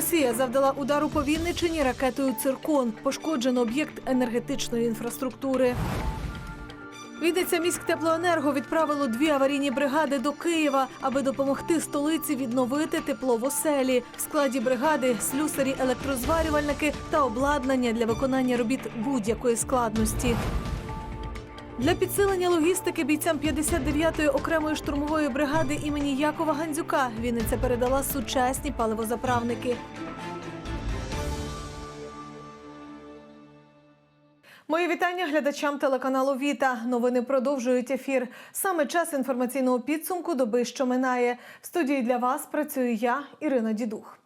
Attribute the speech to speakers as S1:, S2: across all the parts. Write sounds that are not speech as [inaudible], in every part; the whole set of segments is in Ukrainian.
S1: Росія завдала удару по Вінничині ракетою Циркон. Пошкоджено об'єкт енергетичної інфраструктури. Вінниця міськтеплоенерго відправило дві аварійні бригади до Києва, аби допомогти столиці відновити тепло в оселі. В складі бригади слюсарі, електрозварювальники та обладнання для виконання робіт будь-якої складності. Для підсилення логістики бійцям 59-ї окремої штурмової бригади імені Якова Гандзюка Вінниця передала сучасні паливозаправники. Мої вітання глядачам телеканалу Віта. Новини продовжують ефір. Саме час інформаційного підсумку доби, що минає. В студії для вас працюю я, Ірина Дідух.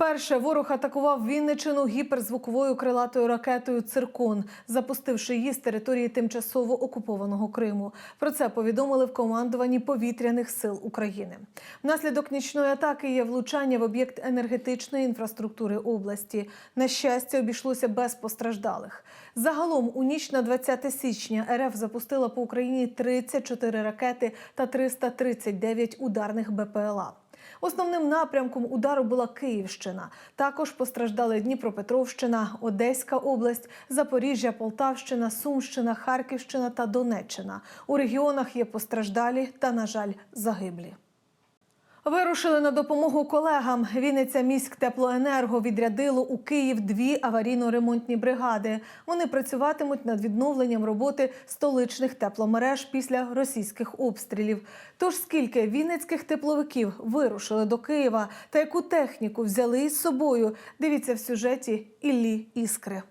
S1: Вперше ворог атакував Вінничину гіперзвуковою крилатою ракетою Циркон, запустивши її з території тимчасово окупованого Криму. Про це повідомили в командуванні повітряних сил України. Внаслідок нічної атаки є влучання в об'єкт енергетичної інфраструктури області. На щастя, обійшлося без постраждалих. Загалом у ніч на 20 січня РФ запустила по Україні 34 ракети та 339 ударних БПЛА. Основним напрямком удару була Київщина. Також постраждали Дніпропетровщина, Одеська область, Запоріжжя, Полтавщина, Сумщина, Харківщина та Донеччина. У регіонах є постраждалі та, на жаль, загиблі. Вирушили на допомогу колегам. Вінниця міськтеплоенерго відрядило у Київ дві аварійно-ремонтні бригади. Вони працюватимуть над відновленням роботи столичних тепломереж після російських обстрілів. Тож скільки вінницьких тепловиків вирушили до Києва та яку техніку взяли із собою, дивіться в сюжеті Іллі Іскри.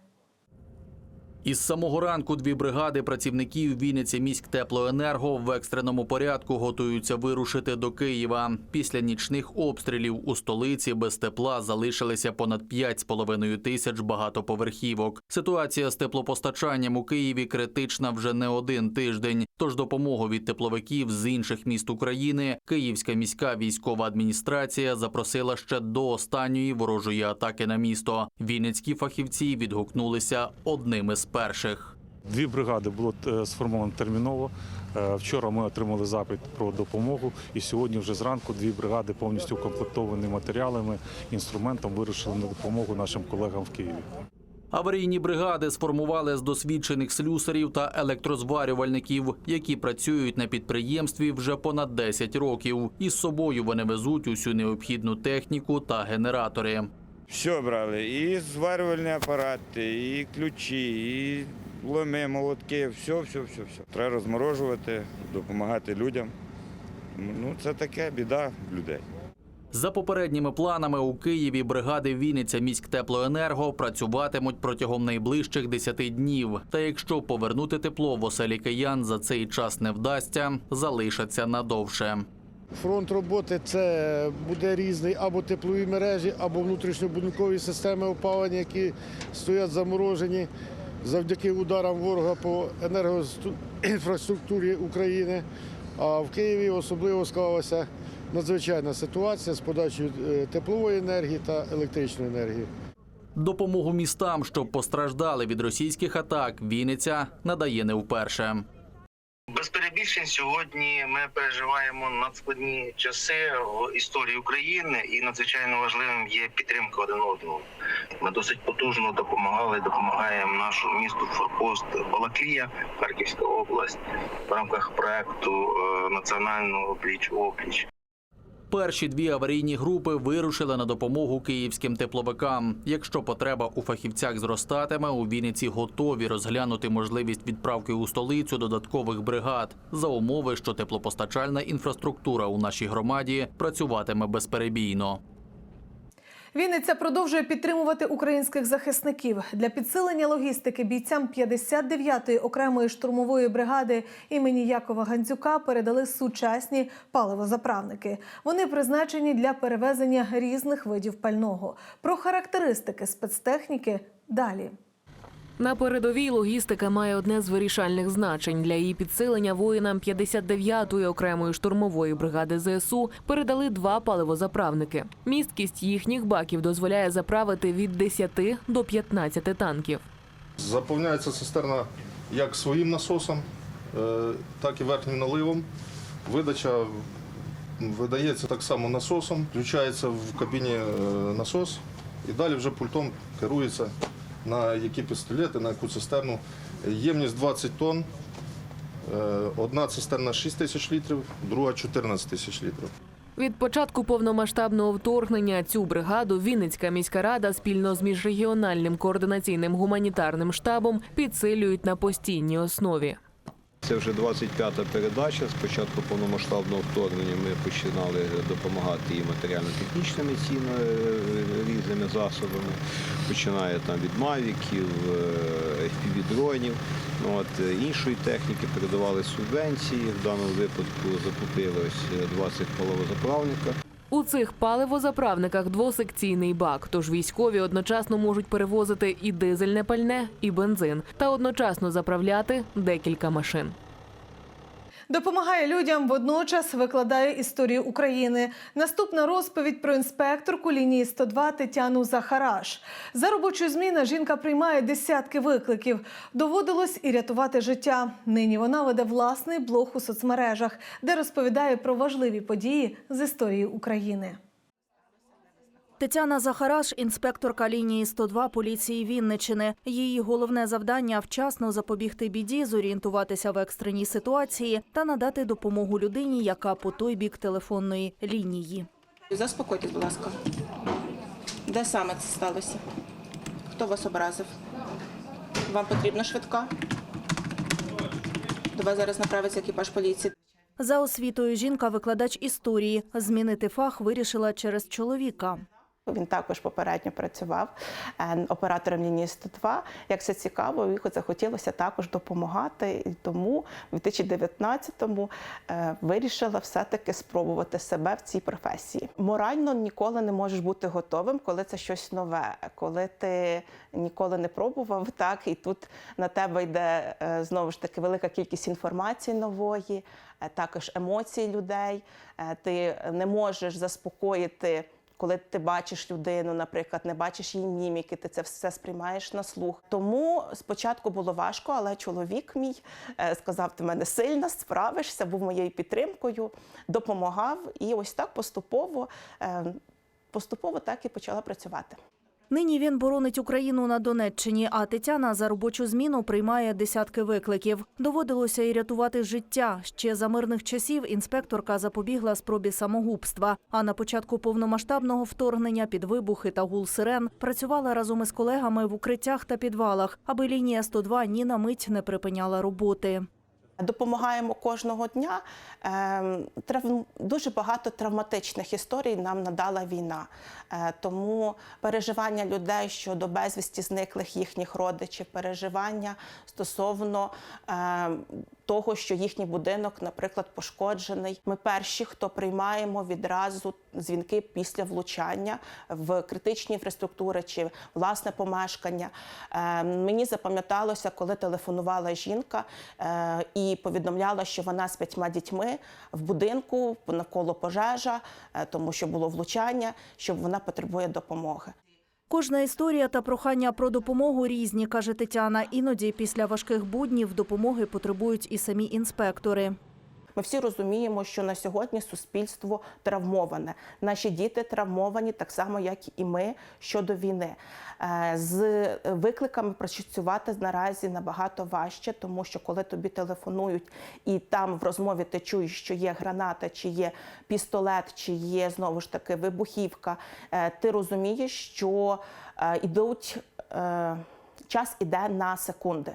S2: Із самого ранку дві бригади працівників Вінниці міськтеплоенерго в екстреному порядку готуються вирушити до Києва. Після нічних обстрілів у столиці без тепла залишилися понад 5,5 тисяч багатоповерхівок. Ситуація з теплопостачанням у Києві критична вже не один тиждень. Тож допомогу від тепловиків з інших міст України Київська міська військова адміністрація запросила ще до останньої ворожої атаки на місто. Вінницькі фахівці відгукнулися одними з перших.
S3: Дві бригади було е, сформовано терміново. Е, Вчора ми отримали запит про допомогу, і сьогодні вже зранку дві бригади повністю укомплектовані матеріалами, інструментом вирушили на допомогу нашим колегам в Києві.
S2: Аварійні бригади сформували з досвідчених слюсарів та електрозварювальників, які працюють на підприємстві вже понад 10 років. Із собою вони везуть усю необхідну техніку та генератори.
S4: Все брали, і зварювальні апарати, і ключі, і ломи, молотки, все, все, все, все. Треба розморожувати, допомагати людям. Ну, це таке біда людей.
S2: За попередніми планами у Києві бригади Вінниця міськтеплоенерго працюватимуть протягом найближчих 10 днів. Та якщо повернути тепло в оселі киян за цей час не вдасться, залишаться надовше.
S5: Фронт роботи це буде різний або теплові мережі, або внутрішньобудинкові системи опалення, які стоять заморожені завдяки ударам ворога по енергоінфраструктурі України. А в Києві особливо склалася надзвичайна ситуація з подачею е, теплової енергії та електричної енергії.
S2: Допомогу містам, що постраждали від російських атак, Вінниця надає не вперше.
S6: Без перебільшень сьогодні ми переживаємо надскладні часи в історії України, і надзвичайно важливим є підтримка один одного. Ми досить потужно допомагали, допомагаємо нашому місту Форпост Балаклія, Харківська область в рамках проекту е, національного пліч опліч.
S2: Перші дві аварійні групи вирушили на допомогу київським тепловикам. Якщо потреба у фахівцях зростатиме, у Вінниці готові розглянути можливість відправки у столицю додаткових бригад за умови, що теплопостачальна інфраструктура у нашій громаді працюватиме безперебійно.
S1: Вінниця продовжує підтримувати українських захисників для підсилення логістики бійцям 59-ї окремої штурмової бригади імені Якова Гандзюка передали сучасні паливозаправники. Вони призначені для перевезення різних видів пального. Про характеристики спецтехніки далі.
S7: На передовій логістика має одне з вирішальних значень для її підсилення. Воїнам 59-ї окремої штурмової бригади ЗСУ передали два паливозаправники. Місткість їхніх баків дозволяє заправити від 10 до 15 танків.
S8: Заповняється цистерна як своїм насосом, е, так і верхнім наливом. Видача видається так само насосом, включається в кабіні е, насос і далі вже пультом керується на які пістолети, на яку цистерну. Ємність 20 тонн. Е, Одна цистерна 6 тисяч літрів, друга 14 тисяч літрів.
S7: Від початку повномасштабного вторгнення цю бригаду Вінницька міська рада спільно з міжрегіональним координаційним гуманітарним штабом підсилюють на постійній основі.
S9: Це вже 25-та передача. З початку повномасштабного вторгнення ми починали допомагати і матеріально-технічними цінно різними засобами. Починає там від мавіків, FPV-дронів. Ну, От, е, іншої техніки передавали субвенції. В даному випадку закупили ось 20 паливозаправника.
S7: У цих паливозаправниках двосекційний бак, тож військові одночасно можуть перевозити і дизельне пальне, і бензин, та одночасно заправляти декілька машин.
S1: Допомагає людям, водночас викладає історію України. Наступна розповідь про інспекторку лінії 102 Тетяну Захараш. За робочу зміну жінка приймає десятки викликів. Доводилось і рятувати життя. Нині вона веде власний блог у соцмережах, де розповідає про важливі події з історії України.
S10: Тетяна Захараш, інспекторка лінії 102 поліції Вінничини. Її головне завдання вчасно запобігти біді, зорієнтуватися в екстреній ситуації та надати допомогу людині, яка по той бік телефонної лінії.
S11: Заспокойтесь, будь ласка. Де саме це сталося? Хто вас образив? Вам потрібна швидка? До вас зараз направиться екіпаж поліції.
S10: За освітою жінка викладач історії. Змінити фах вирішила через чоловіка.
S11: Він також попередньо працював е, оператором лінії 102. Як все цікаво, йому захотілося також допомагати. І тому в 2019-му е, вирішила все-таки спробувати себе в цій професії. Морально ніколи не можеш бути готовим, коли це щось нове, коли ти ніколи не пробував, [laughs] так і тут на тебе йде е, знову ж таки велика кількість інформації нової, також емоцій людей. Ти не можеш заспокоїти коли ти бачиш людину, наприклад, не бачиш її міміки, ти це все сприймаєш на слух. Тому спочатку було важко, але чоловік мій е, сказав: ти мене сильна, справишся, був моєю підтримкою, допомагав. І ось так поступово, е, поступово так і почала працювати.
S10: Нині він боронить Україну на Донеччині, а Тетяна за робочу зміну приймає десятки викликів. Доводилося і рятувати життя. Ще за мирних часів інспекторка запобігла спробі самогубства. А на початку повномасштабного вторгнення під вибухи та гул сирен працювала разом із колегами в укриттях та підвалах, аби лінія 102 ні на мить не припиняла роботи.
S11: Допомагаємо кожного дня. Ем, Дуже багато травматичних історій нам надала війна. Е, Тому переживання людей щодо безвісті зниклих їхніх родичів, переживання стосовно ем, того, що їхній будинок, наприклад, пошкоджений. Ми перші, хто приймаємо відразу дзвінки після влучання в критичні інфраструктури чи власне помешкання. Е, Мені запам'яталося, коли телефонувала жінка е, і повідомляла, що вона з п'ятьма дітьми в будинку навколо пожежа, е, тому що було влучання, що вона потребує допомоги.
S10: Кожна історія та прохання про допомогу різні, каже Тетяна. Іноді після важких буднів допомоги потребують і самі інспектори.
S11: Ми всі розуміємо, що на сьогодні суспільство травмоване. Наші діти травмовані так само, як і ми щодо війни. Е, З викликами працювати наразі набагато важче, тому що коли тобі телефонують, і там в розмові ти чуєш, що є граната, чи є пістолет, чи є знову ж таки вибухівка, е, ти розумієш, що е, йдуть. Час іде на секунди.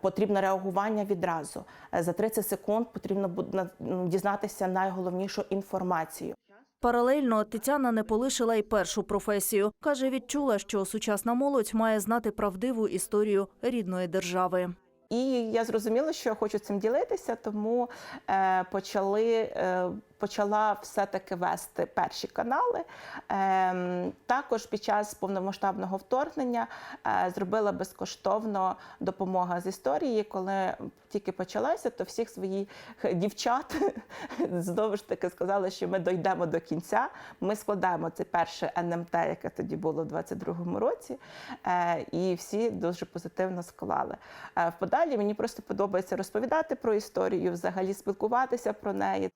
S11: Потрібне реагування відразу. За 30 секунд потрібно буде дізнатися найголовнішу інформацію.
S10: Паралельно Тетяна не полишила й першу професію. Каже, відчула, що сучасна молодь має знати правдиву історію рідної держави.
S11: І я зрозуміла, що я хочу цим ділитися, тому е, почали, е, почала все-таки вести перші канали. Е, також під час повномасштабного вторгнення е, зробила безкоштовно допомога з історії. Коли тільки почалася, то всіх своїх дівчат [laughs] знову ж таки сказали, що ми дійдемо до кінця. Ми складаємо це перше НМТ, яке тоді було в 22-му році, е, і всі дуже позитивно склали. Е, В подалі мені просто подобається розповідати про історію, взагалі спілкуватися про неї.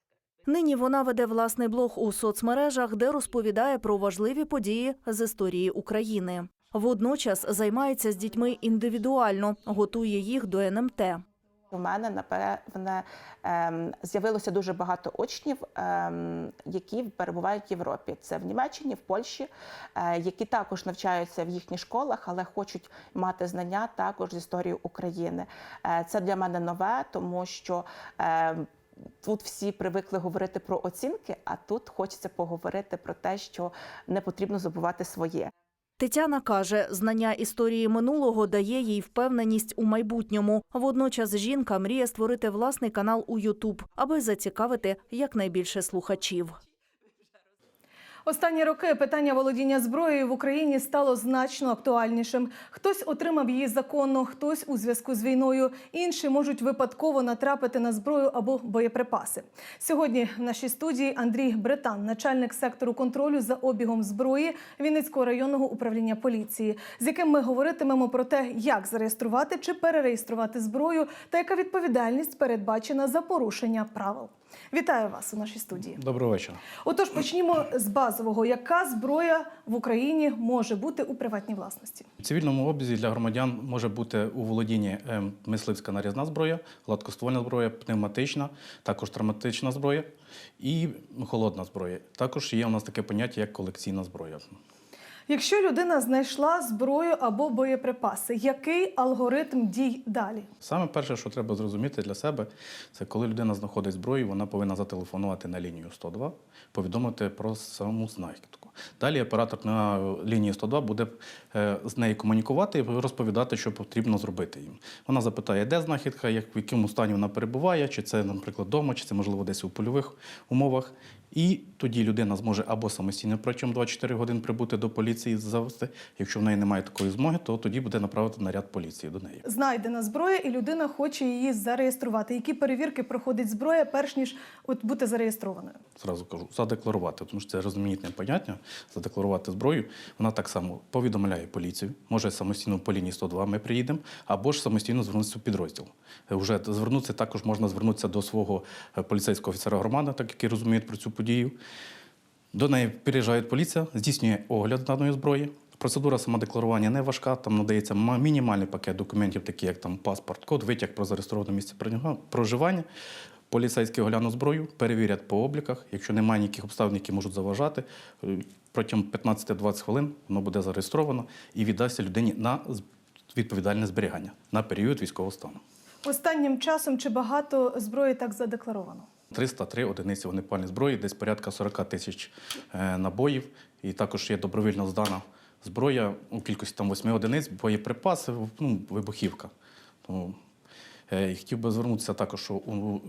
S10: Нині вона веде власний блог у соцмережах, де розповідає про важливі події з історії України. Водночас займається з дітьми індивідуально, готує їх до НМТ.
S11: У мене напевне ем, з'явилося дуже багато учнів, ем, які перебувають в Європі. Це в Німеччині, в Польщі, е, які також навчаються в їхніх школах, але хочуть мати знання також з історії України. Е, Це для мене нове, тому що ем, Тут всі привикли говорити про оцінки, а тут хочеться поговорити про те, що не потрібно забувати своє.
S10: Тетяна каже, знання історії минулого дає їй впевненість у майбутньому. Водночас жінка мріє створити власний канал у Ютуб, аби зацікавити якнайбільше слухачів.
S1: Останні роки питання володіння зброєю в Україні стало значно актуальнішим. Хтось отримав її законно, хтось у зв'язку з війною. Інші можуть випадково натрапити на зброю або боєприпаси. Сьогодні в нашій студії Андрій Бретан, начальник сектору контролю за обігом зброї Вінницького районного управління поліції, з яким ми говоритимемо про те, як зареєструвати чи перереєструвати зброю, та яка відповідальність передбачена за порушення правил. Вітаю вас у нашій студії.
S12: Доброго вечора.
S1: Отож, почнімо з базового. Яка зброя в Україні може бути у приватній власності?
S12: В цивільному обізі для громадян може бути у володінні е, мисливська нарізна зброя, гладкоствольна зброя, пневматична, також травматична зброя і холодна зброя. Також є у нас таке поняття, як колекційна зброя.
S1: Якщо людина знайшла зброю або боєприпаси, який алгоритм дій далі?
S12: Саме перше, що треба зрозуміти для себе, це коли людина знаходить зброю, вона повинна зателефонувати на лінію 102, повідомити про саму знахідку. Далі оператор на лінії 102 буде е, з нею комунікувати і розповідати, що потрібно зробити їм. Вона запитає, де знахідка, як, в якому стані вона перебуває, чи це, наприклад, вдома, чи це можливо десь у польових умовах. І тоді людина зможе або самостійно протягом 24 годин прибути до поліції завести. Якщо в неї немає такої змоги, то тоді буде направити наряд поліції до неї.
S1: Знайдена зброя, і людина хоче її зареєструвати. Які перевірки проходить зброя, перш ніж от бути зареєстрованою?
S12: Зразу кажу, задекларувати, тому що це розумінітне поняття, задекларувати зброю. Вона так само повідомляє поліцію, може самостійно по лінії 102 ми приїдемо, або ж самостійно звернутися в підрозділ. Е, Вже звернутися також можна звернутися до свого е, поліцейського офіцера громади, так який розуміє про цю подію. До неї приїжджає поліція, здійснює огляд даної зброї. Процедура самодекларування не важка, там надається мінімальний пакет документів, такі як там паспорт, код, витяг про зареєстроване місце проживання-. Поліцейські оглянуть зброю, перевірять по обліках. Якщо немає ніяких обставин, які можуть заважати, е, протягом 15-20 хвилин воно буде зареєстровано і віддасться людині на відповідальне зберігання на період військового стану.
S1: Останнім часом чи багато зброї так задекларовано?
S12: 303 одиниці вогнепальної зброї, десь порядка 40 тисяч е, набоїв. І також є добровільно здана зброя у кількості там 8 одиниць, боєприпаси, ну, вибухівка. Тому е, хотів би звернутися також, що у,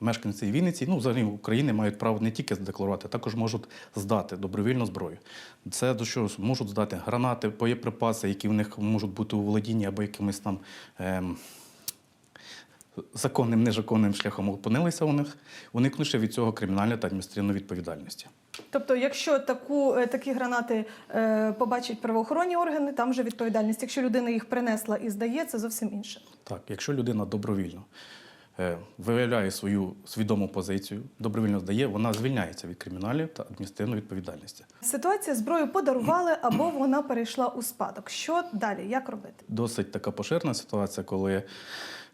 S12: мешканці Вінниці, ну взагалі України мають право не тільки задекларувати, а також можуть здати добровільну зброю. Це до чого можуть здати гранати, боєприпаси, які в них можуть бути у володінні або якимись там. ем, законним, незаконним шляхом опинилися у них, уникнувши від цього кримінальної та адміністративної відповідальності.
S1: Тобто, якщо таку, е, такі гранати е, побачать правоохоронні органи, там вже відповідальність. Якщо людина їх принесла і здає, це зовсім інше.
S12: Так, якщо людина добровільно е, виявляє свою свідому позицію, добровільно здає, вона звільняється від кримінальної та адміністративної відповідальності.
S1: Ситуація зброю подарували або вона перейшла у спадок. Що далі? Як робити?
S12: Досить така поширена ситуація, коли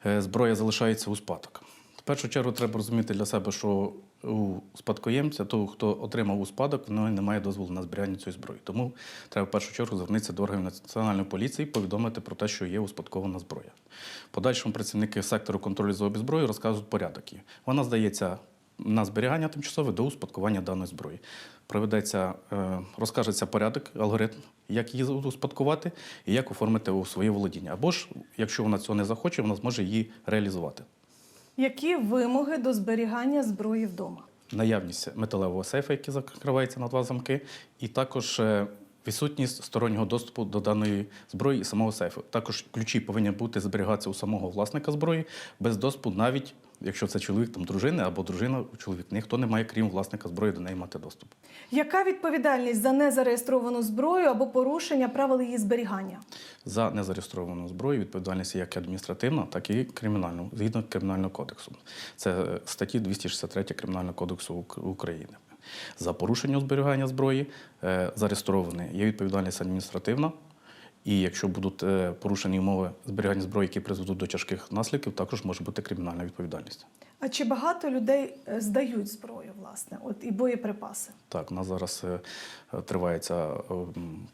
S12: зброя залишається у спадок. В першу чергу треба розуміти для себе, що у спадкоємця, того, хто отримав у спадок, не має дозволу на зберігання цієї зброї. Тому треба в першу чергу звернутися до органів національної поліції, і повідомити про те, що є успадкована зброя. Подальшому працівники сектору контролю за обізброєю розказують порядок. Вона здається на зберігання тимчасове до успадкування даної зброї. Проведеться, е, розкажеться порядок, алгоритм, як її успадкувати і як оформити у своє володіння. Або ж, якщо вона цього не захоче, вона зможе її реалізувати.
S1: Які вимоги до зберігання зброї вдома?
S12: Наявність металевого сейфа, який закривається на два замки, і також е, відсутність стороннього доступу до даної зброї і самого сейфу. Також ключі повинні бути зберігатися у самого власника зброї без доступу, навіть якщо це чоловік там дружини або дружина чоловік. Ніхто не має, крім власника зброї, до неї мати доступ.
S1: Яка відповідальність за незареєстровану зброю або порушення правил її зберігання?
S12: за незареєстровану зброю відповідальність як адміністративна, так і кримінальна, згідно кримінального кодексу. Це статті 263 Кримінального кодексу України. За порушення зберігання зброї е, зареєстровані є відповідальність адміністративна. І якщо будуть е, порушені умови зберігання зброї, які призведуть до тяжких наслідків, також може бути кримінальна відповідальність.
S1: А чи багато людей е, здають зброю, власне, от і боєприпаси?
S12: Так, у нас зараз е, триває ця е,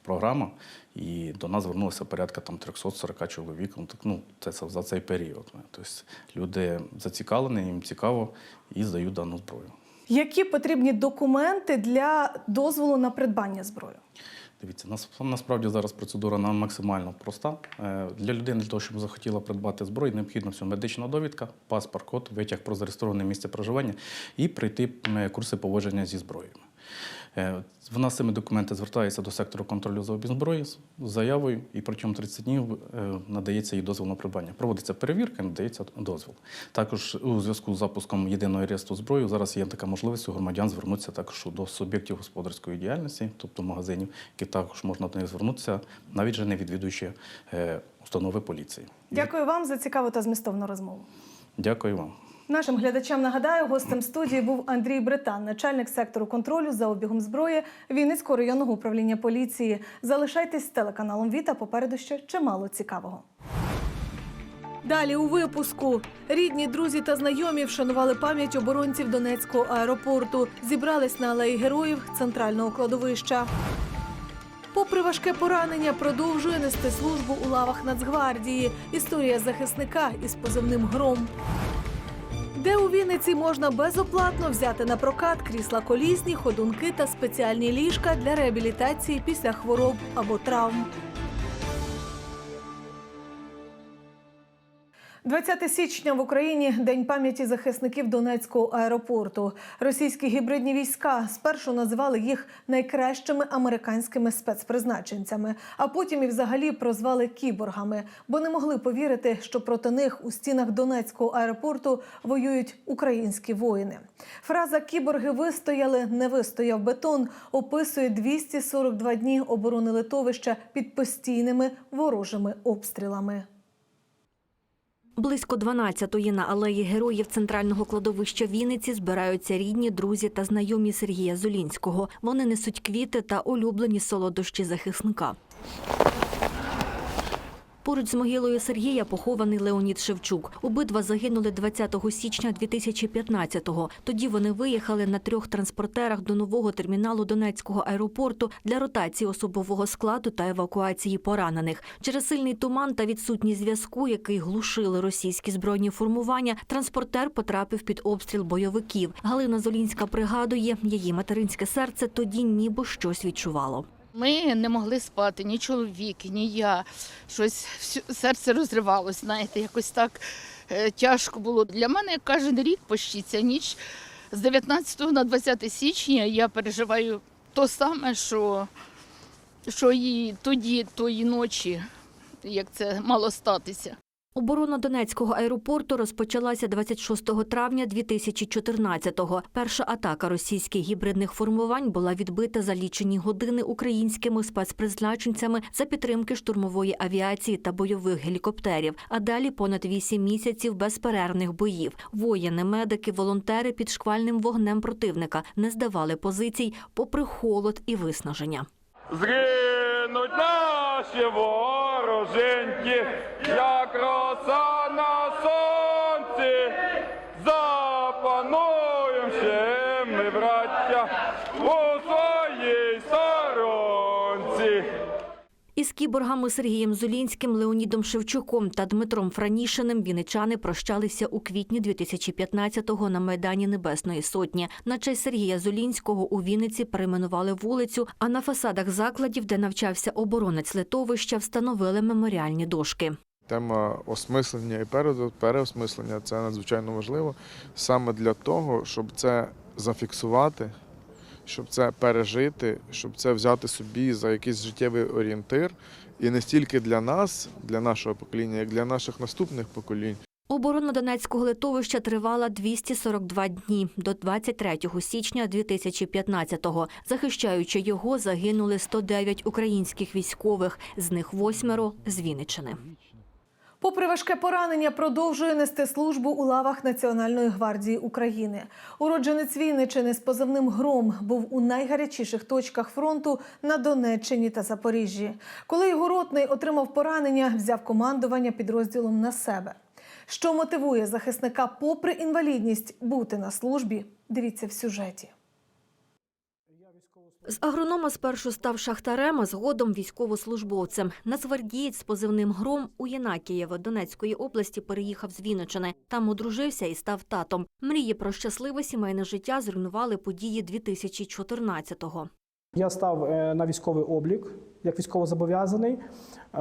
S12: програма, і до нас звернулося порядка там 340 чоловік. Ну, ну, це за цей період. Тобто люди зацікавлені, їм цікаво і здають дану зброю.
S1: Які потрібні документи для дозволу на придбання зброї?
S12: Дивіться, насправді зараз процедура максимально проста. Е, Для людини, для того, щоб захотіла придбати зброю, необхідно всього медична довідка, паспорт, код, витяг про зареєстроване місце проживання і пройти курси поводження зі зброєю. Е, Вона з цими документами звертається до сектору контролю за обіг зброї з заявою, і протягом 30 днів е, надається їй дозвіл на придбання. Проводиться перевірка, надається дозвіл. Також у зв'язку з запуском єдиного реєстру зброї зараз є така можливість у громадян звернутися також до суб'єктів господарської діяльності, тобто магазинів, які також можна до них звернутися, навіть же не відвідуючи е, установи поліції.
S1: Дякую вам за цікаву та змістовну розмову.
S12: Дякую вам.
S1: Нашим глядачам нагадаю, гостем студії був Андрій Британ, начальник сектору контролю за обігом зброї Вінницького районного управління поліції. Залишайтесь з телеканалом Віта. Попереду ще чимало цікавого. Далі у випуску рідні, друзі та знайомі вшанували пам'ять оборонців Донецького аеропорту. Зібрались на алеї героїв центрального кладовища. Попри важке поранення, продовжує нести службу у лавах Нацгвардії. Історія захисника із позивним Гром. Де у Вінниці можна безоплатно взяти на прокат крісла колісні, ходунки та спеціальні ліжка для реабілітації після хвороб або травм. 20 січня в Україні День пам'яті захисників Донецького аеропорту. Російські гібридні війська спершу називали їх найкращими американськими спецпризначенцями, а потім і взагалі прозвали кіборгами, бо не могли повірити, що проти них у стінах Донецького аеропорту воюють українські воїни. Фраза Кіборги вистояли, не вистояв бетон описує 242 дні оборони литовища під постійними ворожими обстрілами.
S13: Близько 12-ї на алеї героїв центрального кладовища Вінниці збираються рідні, друзі та знайомі Сергія Золінського. Вони несуть квіти та улюблені солодощі захисника. Поруч з могилою Сергія похований Леонід Шевчук. Обидва загинули 20 січня 2015-го. Тоді вони виїхали на трьох транспортерах до нового терміналу Донецького аеропорту для ротації особового складу та евакуації поранених. Через сильний туман та відсутність зв'язку, який глушили російські збройні формування, транспортер потрапив під обстріл бойовиків. Галина Золінська пригадує, її материнське серце тоді ніби щось відчувало.
S14: Ми не могли спати, ні чоловік, ні я. Щось серце розривалось, знаєте, якось так е, тяжко було. Для мене кожен рік почти ця ніч з 19 на 20 січня я переживаю то саме, що, що і тоді, тої ночі, як це мало статися.
S13: Оборона Донецького аеропорту розпочалася 26 травня 2014-го. Перша атака російських гібридних формувань була відбита за лічені години українськими спецпризначенцями за підтримки штурмової авіації та бойових гелікоптерів. А далі понад вісім місяців безперервних боїв. Воїни, медики, волонтери під шквальним вогнем противника не здавали позицій, попри холод і виснаження.
S15: Згинуть наші вороженьки, як роса на сонці. Запануєм ще ми, браття, у своїй сторонці.
S13: Кіборгами Сергієм Зулінським, Леонідом Шевчуком та Дмитром Франішиним вінничани прощалися у квітні 2015-го на Майдані Небесної Сотні. На честь Сергія Зулінського у Вінниці перейменували вулицю, а на фасадах закладів, де навчався оборонець литовища, встановили меморіальні дошки.
S16: Тема осмислення і переосмислення це надзвичайно важливо саме для того, щоб це зафіксувати, щоб це пережити, щоб це взяти собі за якийсь життєвий орієнтир. І не стільки для нас, для нашого покоління, як для наших наступних поколінь.
S13: Оборона Донецького литовища тривала 242 дні до 23 січня 2015-го. Захищаючи його, загинули 109 українських військових, з них восьмеро з Вінниччини.
S1: Попри важке поранення, продовжує нести службу у лавах Національної гвардії України. Уродженець Вінничини з позивним Гром був у найгарячіших точках фронту на Донеччині та Запоріжжі. Коли його ротний отримав поранення, взяв командування підрозділом на себе. Що мотивує захисника, попри інвалідність, бути на службі? Дивіться в сюжеті.
S13: З агронома спершу став шахтарем, а згодом військовослужбовцем. Нацгвардієць з позивним Гром у Єнакієво Донецької області переїхав з Вінничини. Там одружився і став татом. Мрії про щасливе сімейне життя зруйнували події 2014-го.
S17: Я став е, на військовий облік як військовозобов'язаний, е,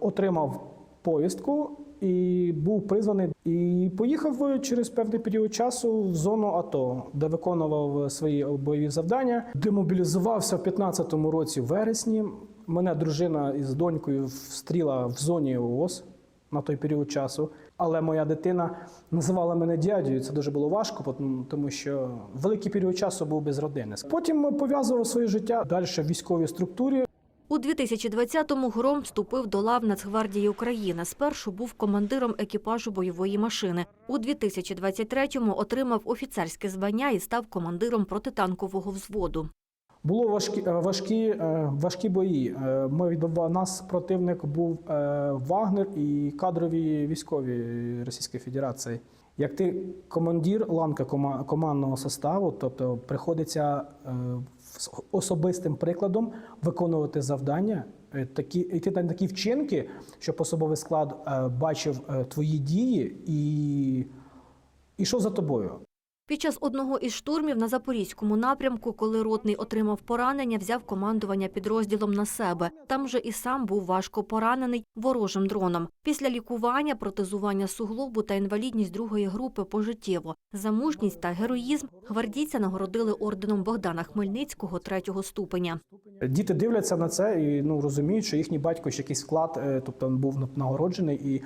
S17: отримав повістку і був призваний. І поїхав через певний період часу в зону АТО, де виконував свої бойові завдання. Демобілізувався в 15-му році в вересні. Мене дружина із донькою встріла в зоні ООС на той період часу. Але моя дитина називала мене дядю. Це дуже було важко, тому що великий період часу був без родини. Потім пов'язував своє життя далі в військовій структурі.
S13: У 2020-му Гром вступив до лав Нацгвардії України. Спершу був командиром екіпажу бойової машини. У 2023-му отримав офіцерське звання і став командиром протитанкового взводу.
S17: Було важкі, е, важкі, е, важкі бої. Е, Ми відбували нас противник був Вагнер і кадрові військові Російської Федерації. Як ти командир ланка кома- командного составу, тобто приходиться з особистим прикладом виконувати завдання, е, такі йти на такі вчинки, щоб особовий склад е, бачив е, твої дії і йшов за тобою.
S13: Під час одного із штурмів на запорізькому напрямку, коли ротний отримав поранення, взяв командування підрозділом на себе. Там же і сам був важко поранений ворожим дроном. Після лікування, протезування суглобу та інвалідність другої групи пожиттєво. За мужність та героїзм гвардійця нагородили орденом Богдана Хмельницького третього ступеня.
S17: Діти дивляться на це і ну розуміють, що їхній батько ще якийсь вклад, е, тобто він був нагороджений і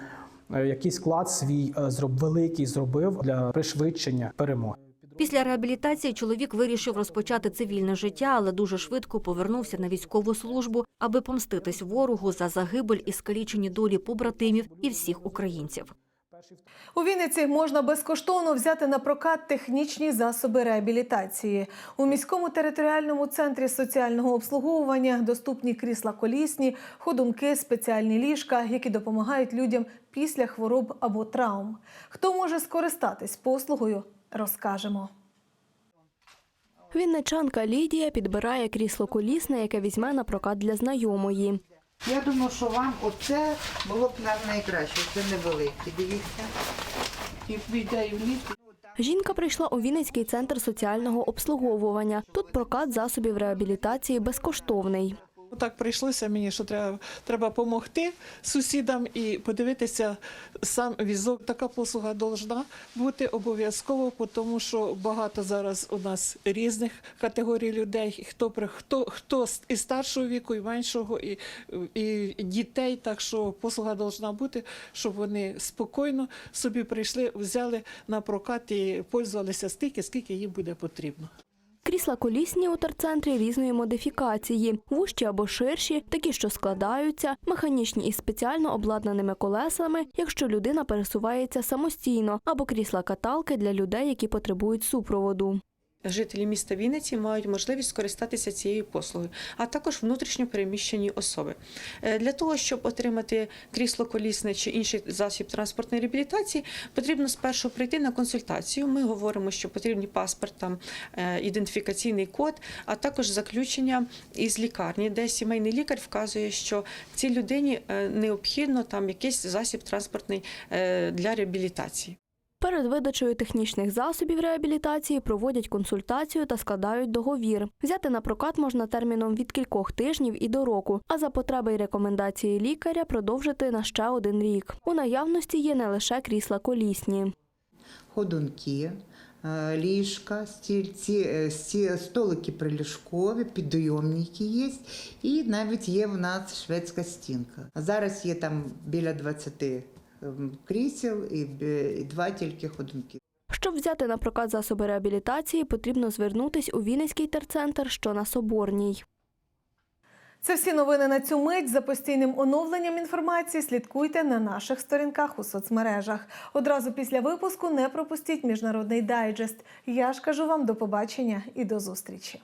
S17: е, якийсь вклад свій е, зроб великий зробив для пришвидшення перемоги.
S13: Після реабілітації чоловік вирішив розпочати цивільне життя, але дуже швидко повернувся на військову службу, аби помститись ворогу за загибель і скалічені долі побратимів і всіх українців.
S1: У Вінниці можна безкоштовно взяти на прокат технічні засоби реабілітації. У міському територіальному центрі соціального обслуговування доступні крісла колісні, ходунки, спеціальні ліжка, які допомагають людям після хвороб або травм. Хто може скористатись послугою, розкажемо.
S18: Вінничанка Лідія підбирає крісло колісне, яке візьме на прокат для знайомої.
S19: Я думаю, що вам оце було б на- найкраще. Це невелике. Дивіться. І піде в ліс.
S18: Жінка прийшла у Вінницький центр соціального обслуговування. Тут прокат засобів реабілітації безкоштовний.
S20: Так прийшлося мені, що треба треба допомогти сусідам і подивитися сам візок. Така послуга повинна бути обов'язково, тому що багато зараз у нас різних категорій людей. Хто при хто хто і старшого віку, і меншого, і, і дітей. Так що послуга повинна бути, щоб вони спокійно собі прийшли, взяли на прокат і пользувалися стільки, скільки їм буде потрібно.
S18: Крісла колісні у терцентрі різної модифікації, вужчі або ширші, такі, що складаються, механічні із спеціально обладнаними колесами, якщо людина пересувається самостійно, або крісла каталки для людей, які потребують супроводу.
S21: Жителі міста Вінниці мають можливість скористатися цією послугою, а також внутрішньо переміщені особи. Е, Для того, щоб отримати крісло колісне чи інший засіб транспортної реабілітації, потрібно спершу прийти на консультацію. Ми говоримо, що потрібні паспорт, там, е, ідентифікаційний код, а також заключення із лікарні, де сімейний лікар вказує, що цій людині е, необхідно там якийсь засіб транспортний для реабілітації.
S18: Перед видачею технічних засобів реабілітації проводять консультацію та складають договір. Взяти на прокат можна терміном від кількох тижнів і до року, а за потреби й рекомендації лікаря продовжити на ще один рік. У наявності є не лише крісла колісні.
S19: Ходунки, е, ліжка, стільці, е, столики приліжкові, підйомники є. І навіть є в нас шведська стінка. Зараз є там біля 20 ем, крісел і, два тільки ходунки.
S18: Щоб взяти на прокат засоби реабілітації, потрібно звернутись у Вінницький терцентр, що на Соборній.
S1: Це всі новини на цю мить. За постійним оновленням інформації слідкуйте на наших сторінках у соцмережах. Одразу після випуску не пропустіть міжнародний дайджест. Я ж кажу вам до побачення і до зустрічі.